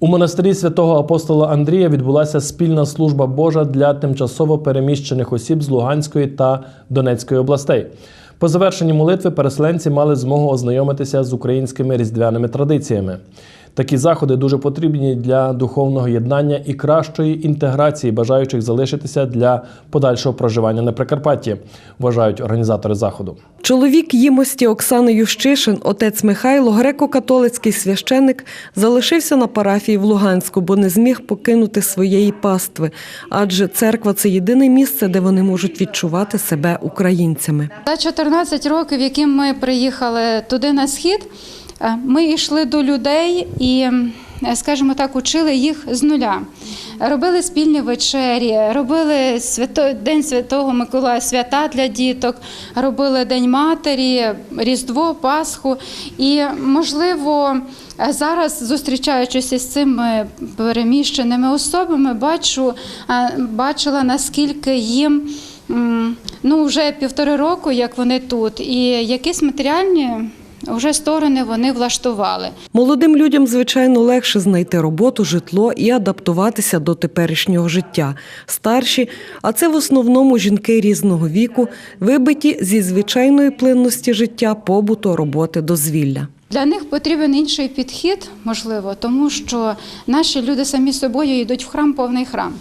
У монастирі святого апостола Андрія відбулася спільна служба Божа для тимчасово переміщених осіб з Луганської та Донецької областей. По завершенні молитви переселенці мали змогу ознайомитися з українськими різдвяними традиціями. Такі заходи дуже потрібні для духовного єднання і кращої інтеграції бажаючих залишитися для подальшого проживання на Прикарпатті, вважають організатори заходу. Чоловік їмості Оксани Ющишин, отець Михайло, греко-католицький священик, залишився на парафії в Луганську, бо не зміг покинути своєї пастви. Адже церква це єдине місце, де вони можуть відчувати себе українцями. За 14 років, які ми приїхали туди на схід, ми йшли до людей і, е, скажімо так, учили їх з нуля. Робили спільні вечері, робили свято, День Святого Миколая, свята для діток, робили День Матері, Різдво, Пасху. І, можливо, е, зараз, зустрічаючись із цими переміщеними особами, бачу, е, бачила, наскільки їм. Ну, вже півтори року, як вони тут, і якісь матеріальні вже сторони вони влаштували. Молодим людям, звичайно, легше знайти роботу, житло і адаптуватися до теперішнього життя. Старші, а це в основному жінки різного віку, вибиті зі звичайної плинності життя, побуту, роботи, дозвілля. Для них потрібен інший підхід, можливо, тому що наші люди самі собою йдуть в храм, повний храм.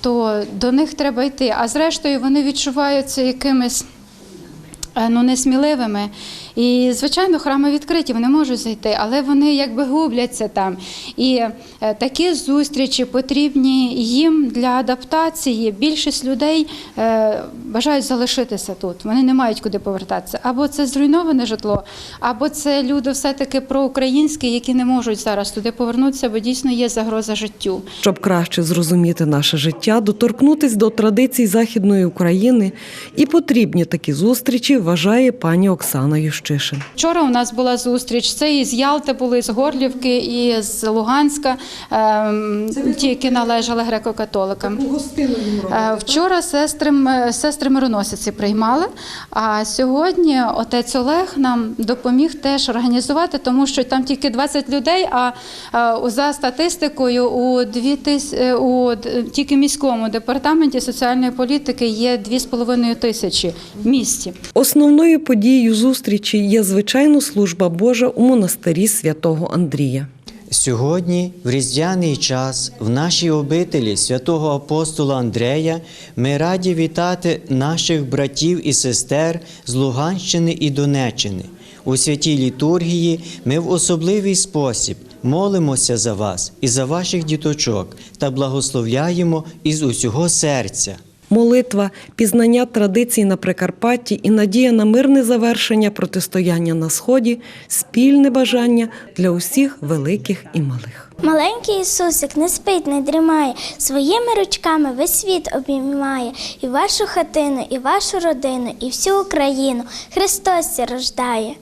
То до них треба йти. А зрештою вони відчуваються якимись е, ну, несміливими. І, звичайно, храми відкриті, вони можуть зайти, але вони якби губляться там. І е, такі зустрічі потрібні їм для адаптації. Більшість людей е, бажають залишитися тут. Вони не мають куди повертатися. Або це зруйноване житло, або це люди все-таки проукраїнські, які не можуть зараз туди повернутися, бо дійсно є загроза життю. Щоб краще зрозуміти наше життя, доторкнутись до традицій Західної України і потрібні такі зустрічі, вважає пані Оксана Ющишин. Вчора у нас була зустріч. Це із Ялти були, з Горлівки і з Луганська, ем, ті, які належали греко-католикам. Е, Вчора сестри, сестри мироносиці приймали. А сьогодні отець Олег нам допоміг теж організувати, тому що там тільки 20 людей. А е, за статистикою у дві тис... е, у тільки міському департаменті соціальної політики є 2,5 тисячі в місті. Основною подією зустрічі є звичайно служба Божа у монастирі святого Андрія. Сьогодні, в різдвяний час, в нашій обителі святого апостола Андрея, ми раді вітати наших братів і сестер з Луганщини і Донеччини. У святій літургії ми в особливий спосіб молимося за вас і за ваших діточок та благословляємо із усього серця. Молитва, пізнання традицій на Прикарпатті і надія на мирне завершення протистояння на сході спільне бажання для усіх великих і малих. Маленький Ісусик не спить, не дрімає, своїми ручками весь світ обіймає і вашу хатину, і вашу родину, і всю Україну. Христос рождає.